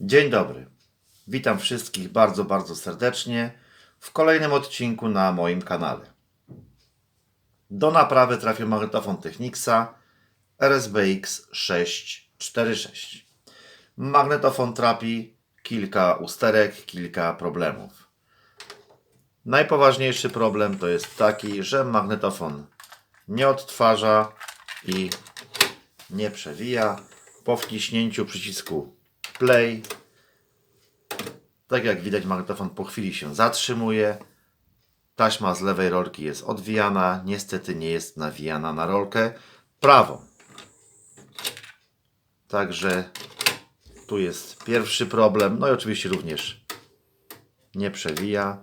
Dzień dobry. Witam wszystkich bardzo, bardzo serdecznie w kolejnym odcinku na moim kanale. Do naprawy trafił magnetofon Technicsa RSBX 646. Magnetofon trapi kilka usterek, kilka problemów. Najpoważniejszy problem to jest taki, że magnetofon nie odtwarza i nie przewija po wciśnięciu przycisku play. Tak jak widać, magnetofon po chwili się zatrzymuje. Taśma z lewej rolki jest odwijana, niestety nie jest nawijana na rolkę prawą. Także tu jest pierwszy problem. No i oczywiście również nie przewija.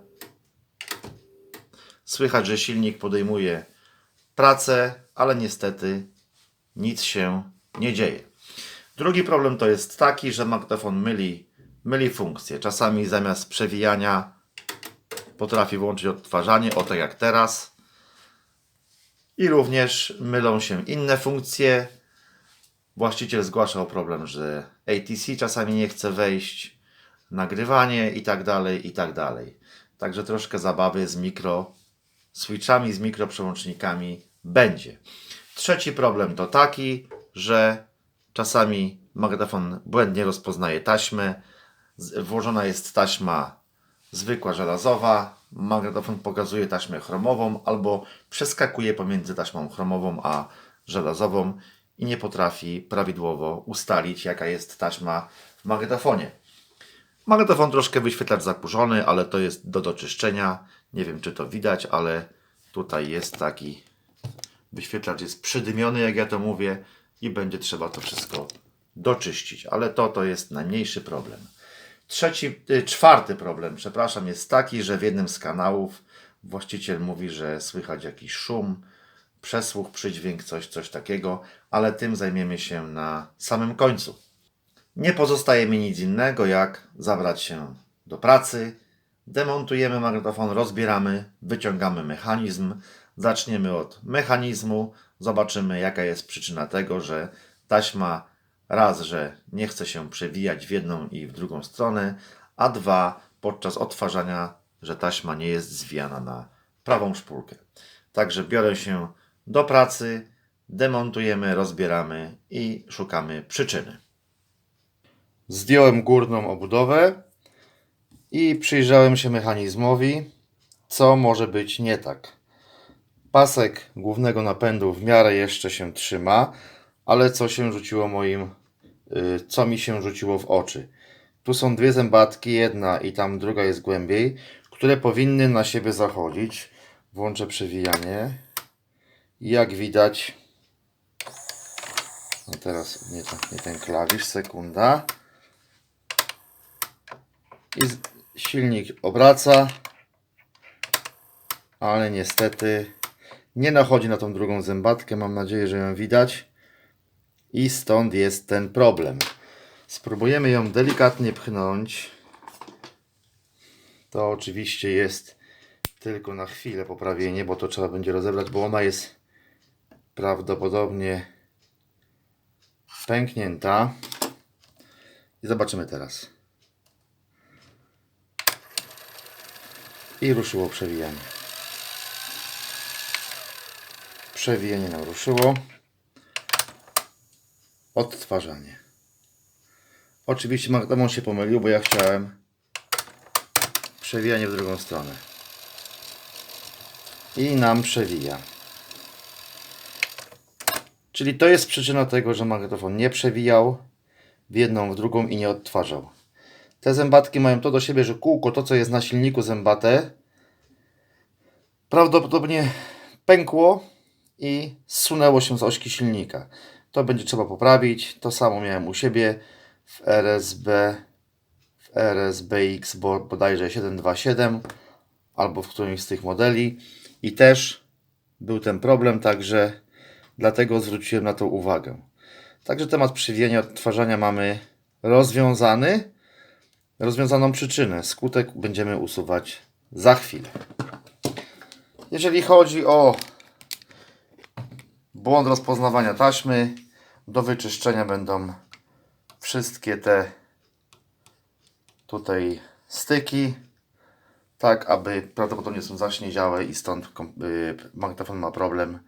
Słychać, że silnik podejmuje pracę, ale niestety nic się nie dzieje. Drugi problem to jest taki, że magnetofon myli, myli funkcje. Czasami zamiast przewijania potrafi włączyć odtwarzanie, o tak jak teraz. I również mylą się inne funkcje. Właściciel zgłaszał problem, że ATC czasami nie chce wejść, nagrywanie i tak dalej, i tak dalej. Także troszkę zabawy z mikro switchami, z mikroprzełącznikami będzie. Trzeci problem to taki, że czasami magnetofon błędnie rozpoznaje taśmę. Włożona jest taśma zwykła żelazowa, magnetofon pokazuje taśmę chromową albo przeskakuje pomiędzy taśmą chromową a żelazową i nie potrafi prawidłowo ustalić, jaka jest taśma w magnetofonie. Magnetofon troszkę wyświetlacz zakurzony, ale to jest do doczyszczenia. Nie wiem, czy to widać, ale tutaj jest taki wyświetlacz jest przydymiony, jak ja to mówię, i będzie trzeba to wszystko doczyścić. Ale to to jest najmniejszy problem. Trzeci, y, czwarty problem, przepraszam, jest taki, że w jednym z kanałów właściciel mówi, że słychać jakiś szum, przesłuch, przydźwięk, coś, coś takiego, ale tym zajmiemy się na samym końcu. Nie pozostaje mi nic innego, jak zabrać się do pracy. Demontujemy magnetofon, rozbieramy, wyciągamy mechanizm. Zaczniemy od mechanizmu. Zobaczymy, jaka jest przyczyna tego, że taśma raz, że nie chce się przewijać w jedną i w drugą stronę, a dwa, podczas odtwarzania, że taśma nie jest zwijana na prawą szpulkę. Także biorę się do pracy, demontujemy, rozbieramy i szukamy przyczyny. Zdjąłem górną obudowę i przyjrzałem się mechanizmowi, co może być nie tak. Pasek głównego napędu w miarę jeszcze się trzyma, ale co się rzuciło moim, y, co mi się rzuciło w oczy. Tu są dwie zębatki, jedna i tam druga jest głębiej, które powinny na siebie zachodzić. Włączę przewijanie. Jak widać, no teraz nie nie ten klawisz, sekunda. I silnik obraca, ale niestety nie nachodzi na tą drugą zębatkę. Mam nadzieję, że ją widać. I stąd jest ten problem. Spróbujemy ją delikatnie pchnąć. To oczywiście jest tylko na chwilę poprawienie, bo to trzeba będzie rozebrać, bo ona jest prawdopodobnie pęknięta. I zobaczymy teraz. I ruszyło przewijanie. Przewijanie nam ruszyło. Odtwarzanie. Oczywiście magnetofon się pomylił, bo ja chciałem przewijanie w drugą stronę. I nam przewija. Czyli to jest przyczyna tego, że magnetofon nie przewijał w jedną, w drugą i nie odtwarzał. Te zębatki mają to do siebie, że kółko, to co jest na silniku zębate, prawdopodobnie pękło i zsunęło się z ośki silnika. To będzie trzeba poprawić. To samo miałem u siebie w RSB, w RSBX bo- bodajże 727 albo w którymś z tych modeli i też był ten problem, także dlatego zwróciłem na to uwagę. Także temat przywijania odtwarzania mamy rozwiązany rozwiązaną przyczynę. Skutek będziemy usuwać za chwilę. Jeżeli chodzi o błąd rozpoznawania taśmy, do wyczyszczenia będą wszystkie te tutaj styki, tak aby prawdopodobnie są zaśniedziałe i stąd y, magnetofon ma problem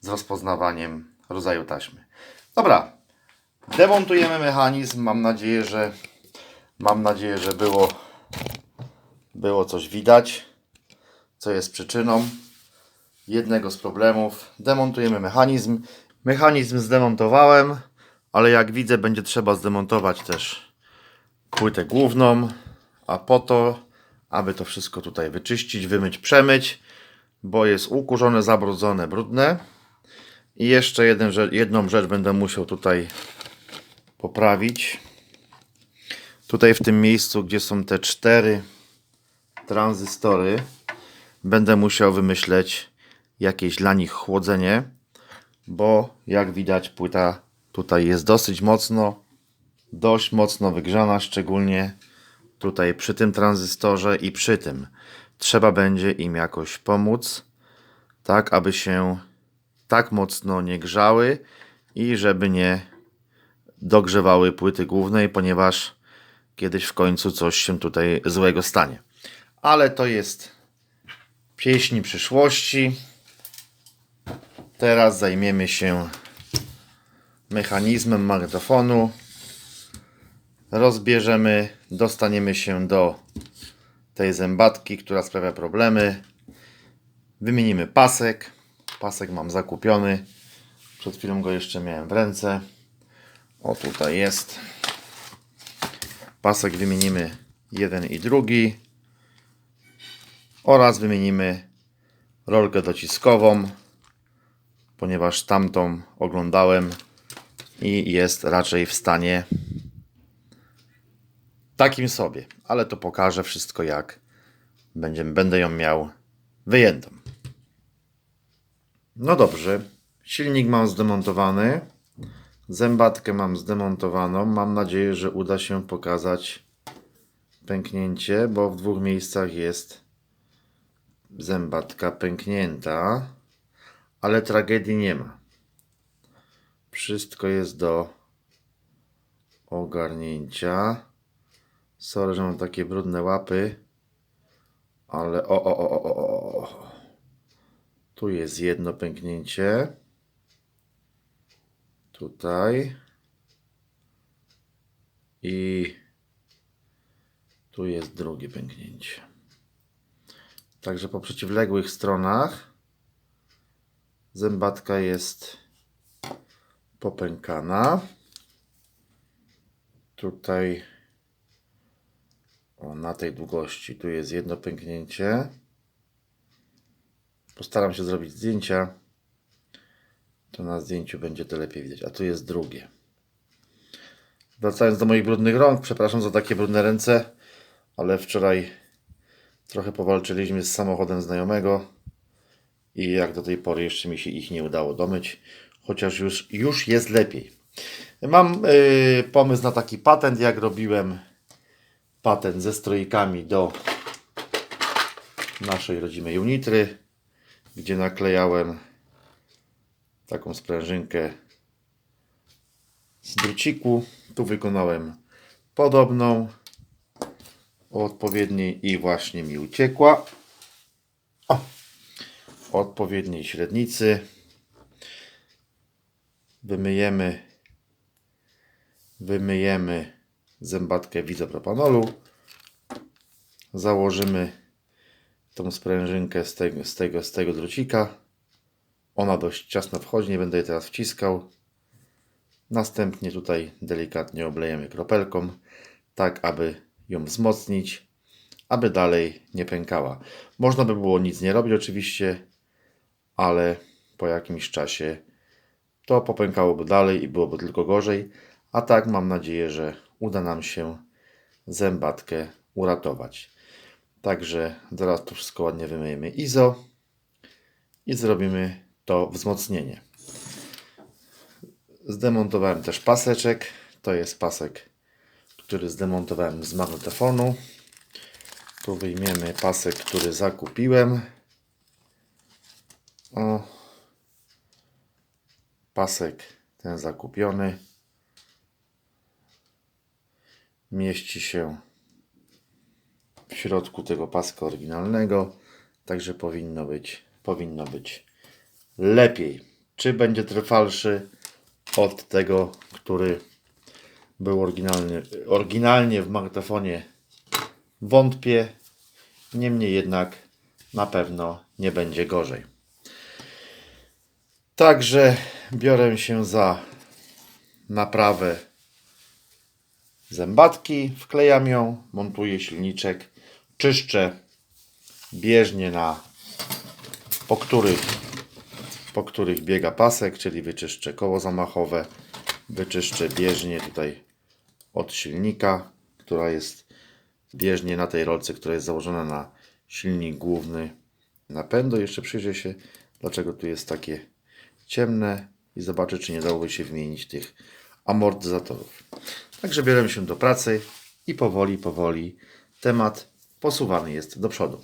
z rozpoznawaniem rodzaju taśmy. Dobra, demontujemy mechanizm. Mam nadzieję, że mam nadzieję, że było było coś widać, co jest przyczyną jednego z problemów. Demontujemy mechanizm. Mechanizm zdemontowałem, ale jak widzę, będzie trzeba zdemontować też płytę główną, a po to, aby to wszystko tutaj wyczyścić, wymyć, przemyć, bo jest ukurzone, zabrudzone, brudne. I jeszcze jeden, jedną rzecz będę musiał tutaj poprawić. Tutaj w tym miejscu, gdzie są te cztery tranzystory, będę musiał wymyśleć jakieś dla nich chłodzenie, bo jak widać płyta tutaj jest dosyć mocno, dość mocno wygrzana, szczególnie tutaj przy tym tranzystorze i przy tym. Trzeba będzie im jakoś pomóc, tak aby się tak mocno nie grzały i żeby nie dogrzewały płyty głównej, ponieważ kiedyś w końcu coś się tutaj złego stanie. Ale to jest pieśni przyszłości. Teraz zajmiemy się mechanizmem magnetofonu. Rozbierzemy, dostaniemy się do tej zębatki, która sprawia problemy. Wymienimy pasek. Pasek mam zakupiony. Przed chwilą go jeszcze miałem w ręce. O, tutaj jest. Pasek wymienimy jeden i drugi. Oraz wymienimy rolkę dociskową, ponieważ tamtą oglądałem i jest raczej w stanie takim sobie, ale to pokażę wszystko jak będzie, będę ją miał wyjętą. No dobrze, silnik mam zdemontowany, zębatkę mam zdemontowaną. Mam nadzieję, że uda się pokazać pęknięcie, bo w dwóch miejscach jest zębatka pęknięta, ale tragedii nie ma. Wszystko jest do ogarnięcia. Sorry, że mam takie brudne łapy, ale o, o, o, o, o. Tu jest jedno pęknięcie. Tutaj. I tu jest drugie pęknięcie. Także po przeciwległych stronach zębatka jest popękana. Tutaj o, na tej długości tu jest jedno pęknięcie. Postaram się zrobić zdjęcia. To na zdjęciu będzie to lepiej widać. A tu jest drugie. Wracając do moich brudnych rąk, przepraszam za takie brudne ręce, ale wczoraj trochę powalczyliśmy z samochodem znajomego i jak do tej pory jeszcze mi się ich nie udało domyć, chociaż już, już jest lepiej. Mam yy, pomysł na taki patent, jak robiłem patent ze strojkami do naszej rodzimej unitry, gdzie naklejałem taką sprężynkę z druciku. Tu wykonałem podobną odpowiedniej i właśnie mi uciekła. Odpowiedniej średnicy. Wymyjemy wymyjemy zębatkę wizopropanolu. Założymy tą sprężynkę z tego, z tego, z tego drucika. Ona dość ciasno wchodzi, nie będę jej teraz wciskał. Następnie tutaj delikatnie oblejemy kropelką, tak aby ją wzmocnić, aby dalej nie pękała. Można by było nic nie robić oczywiście, ale po jakimś czasie to popękałoby dalej i byłoby tylko gorzej. A tak mam nadzieję, że uda nam się zębatkę uratować. Także zaraz to wszystko ładnie wymyjemy ISO i zrobimy to wzmocnienie. Zdemontowałem też paseczek. To jest pasek, który zdemontowałem z magnetofonu. Tu wyjmiemy pasek, który zakupiłem. O. Pasek ten zakupiony. Mieści się środku tego paska oryginalnego, także powinno być, powinno być lepiej. Czy będzie trwalszy od tego, który był oryginalny, oryginalnie w magnetofonie? Wątpię. Niemniej jednak na pewno nie będzie gorzej. Także biorę się za naprawę zębatki, wklejam ją, montuję silniczek, czyszczę bieżnie na po których, po których biega pasek, czyli wyczyszczę koło zamachowe, wyczyszczę bieżnię tutaj od silnika, która jest bieżnie na tej rolce, która jest założona na silnik główny napędu. Jeszcze przyjrzę się, dlaczego tu jest takie ciemne i zobaczę, czy nie dałoby się wymienić tych amortyzatorów. Także biorę się do pracy i powoli, powoli temat posuwany jest do przodu.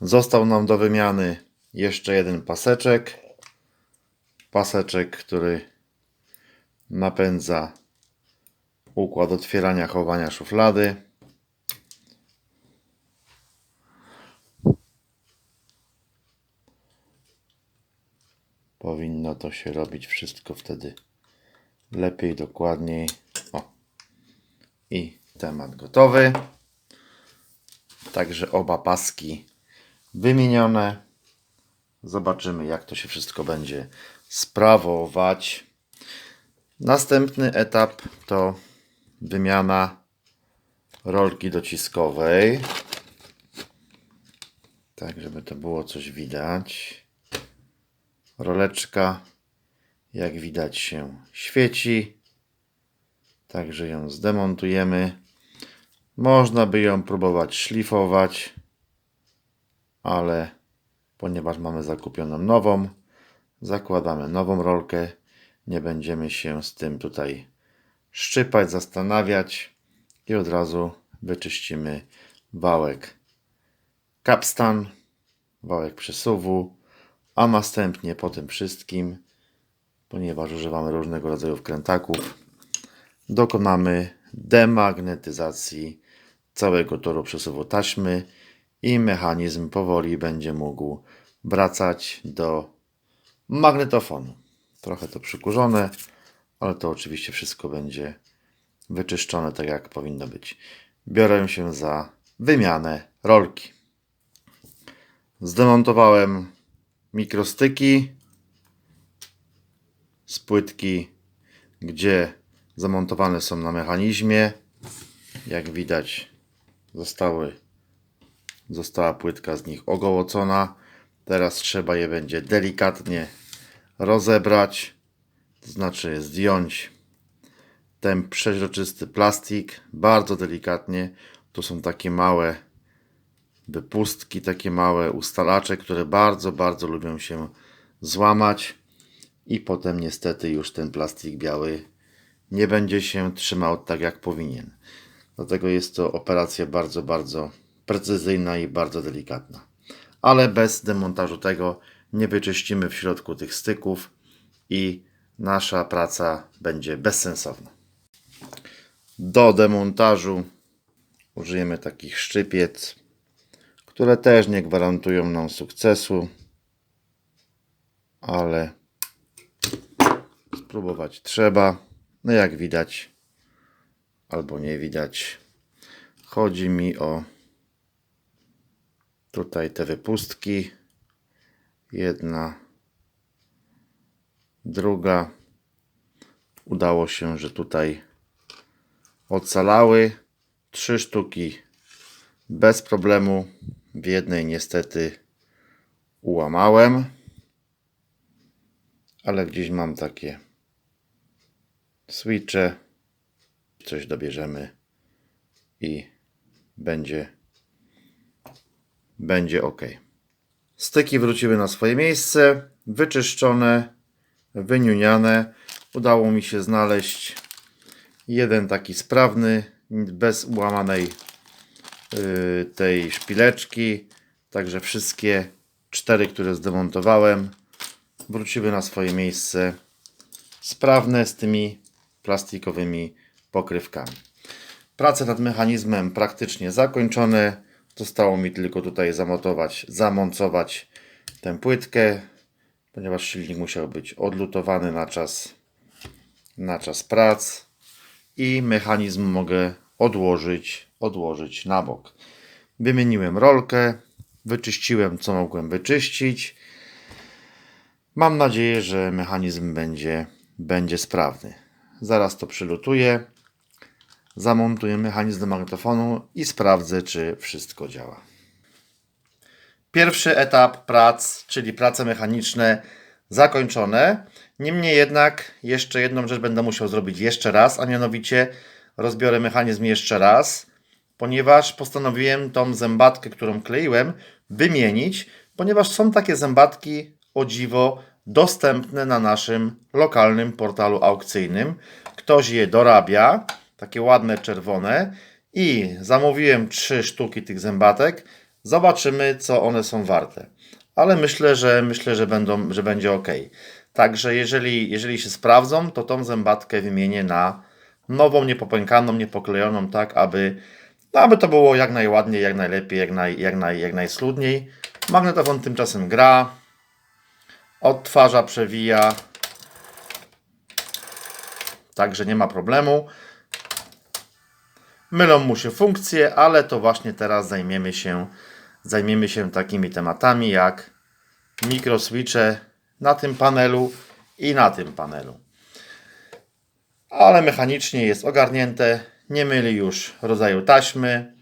Został nam do wymiany jeszcze jeden paseczek. Paseczek, który napędza układ otwierania, chowania szuflady. Powinno to się robić wszystko wtedy lepiej, dokładniej. O. I temat gotowy. Także oba paski wymienione. Zobaczymy, jak to się wszystko będzie sprawować. Następny etap to wymiana rolki dociskowej. Tak, żeby to było coś widać. Roleczka, jak widać, się świeci. Także ją zdemontujemy. Można by ją próbować szlifować, ale ponieważ mamy zakupioną nową, zakładamy nową rolkę. Nie będziemy się z tym tutaj szczypać, zastanawiać i od razu wyczyścimy wałek kapstan, wałek przesuwu, a następnie po tym wszystkim, ponieważ używamy różnego rodzaju wkrętaków, dokonamy demagnetyzacji całego toru przesuwu taśmy i mechanizm powoli będzie mógł wracać do magnetofonu. Trochę to przykurzone, ale to oczywiście wszystko będzie wyczyszczone tak jak powinno być. Biorę się za wymianę rolki. Zdemontowałem mikrostyki z płytki, gdzie zamontowane są na mechanizmie. Jak widać, zostały, została płytka z nich ogołocona. Teraz trzeba je będzie delikatnie rozebrać, to znaczy zdjąć ten przeźroczysty plastik bardzo delikatnie. Tu są takie małe wypustki, takie małe ustalacze, które bardzo, bardzo lubią się złamać i potem niestety już ten plastik biały nie będzie się trzymał tak jak powinien. Dlatego jest to operacja bardzo, bardzo precyzyjna i bardzo delikatna. Ale bez demontażu tego nie wyczyścimy w środku tych styków i nasza praca będzie bezsensowna. Do demontażu użyjemy takich szczypiec, które też nie gwarantują nam sukcesu, ale spróbować trzeba. No jak widać, albo nie widać, chodzi mi o tutaj te wypustki. Jedna, druga. Udało się, że tutaj ocalały. Trzy sztuki bez problemu. W jednej niestety ułamałem, ale gdzieś mam takie switche. Coś dobierzemy i będzie będzie ok. Styki wróciły na swoje miejsce, wyczyszczone, wyniuniane. Udało mi się znaleźć jeden taki sprawny, bez ułamanej tej szpileczki. Także wszystkie cztery, które zdemontowałem, wróciły na swoje miejsce sprawne z tymi plastikowymi pokrywkami. Prace nad mechanizmem praktycznie zakończone. Zostało mi tylko tutaj zamontować, zamontować tę płytkę, ponieważ silnik musiał być odlutowany na czas, na czas prac i mechanizm mogę odłożyć, odłożyć na bok. Wymieniłem rolkę, wyczyściłem co mogłem wyczyścić. Mam nadzieję, że mechanizm będzie, będzie sprawny. Zaraz to przylutuję, zamontuję mechanizm do magnetofonu i sprawdzę, czy wszystko działa. Pierwszy etap prac, czyli prace mechaniczne, zakończone. Niemniej jednak, jeszcze jedną rzecz będę musiał zrobić jeszcze raz, a mianowicie rozbiorę mechanizm jeszcze raz, ponieważ postanowiłem tą zębatkę, którą kleiłem, wymienić, ponieważ są takie zębatki o dziwo dostępne na naszym lokalnym portalu aukcyjnym. Ktoś je dorabia, takie ładne czerwone i zamówiłem trzy sztuki tych zębatek. Zobaczymy, co one są warte. Ale myślę, że myślę, że będą, że będzie ok. Także jeżeli, jeżeli się sprawdzą, to tą zębatkę wymienię na nową, niepopękaną, niepoklejoną, tak aby, no, aby to było jak najładniej, jak najlepiej, jak, naj, jak, naj, jak najsludniej. Magnetofon tymczasem gra, odtwarza, przewija, także nie ma problemu. Mylą mu się funkcje, ale to właśnie teraz zajmiemy się, zajmiemy się takimi tematami jak mikroswitche na tym panelu i na tym panelu. Ale mechanicznie jest ogarnięte, nie myli już rodzaju taśmy,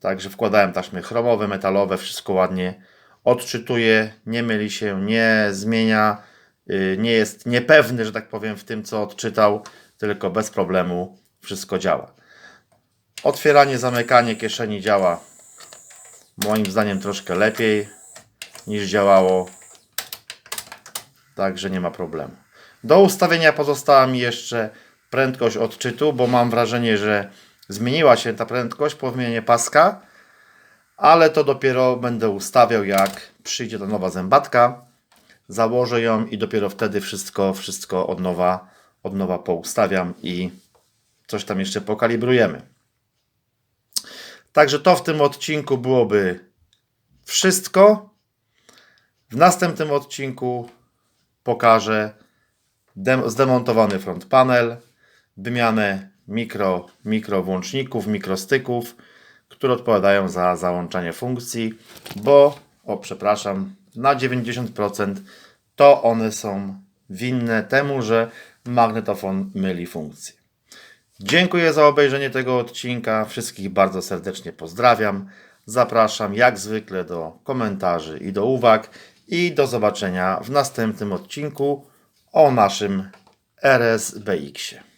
także wkładałem taśmy chromowe, metalowe, wszystko ładnie odczytuje, nie myli się, nie zmienia, yy, nie jest niepewny, że tak powiem, w tym co odczytał, tylko bez problemu wszystko działa. Otwieranie, zamykanie kieszeni działa moim zdaniem troszkę lepiej niż działało. Także nie ma problemu. Do ustawienia pozostała mi jeszcze prędkość odczytu, bo mam wrażenie, że zmieniła się ta prędkość po wymianie paska, ale to dopiero będę ustawiał jak przyjdzie ta nowa zębatka. Założę ją i dopiero wtedy wszystko, wszystko od nowa, od nowa poustawiam i coś tam jeszcze pokalibrujemy. Także to w tym odcinku byłoby wszystko. W następnym odcinku pokażę dem- zdemontowany front panel, wymianę mikro, mikro włączników, mikrostyków, które odpowiadają za załączanie funkcji, bo, o przepraszam, na 90% to one są winne temu, że magnetofon myli funkcje. Dziękuję za obejrzenie tego odcinka. Wszystkich bardzo serdecznie pozdrawiam. Zapraszam jak zwykle do komentarzy i do uwag. I do zobaczenia w następnym odcinku o naszym RSBX-ie.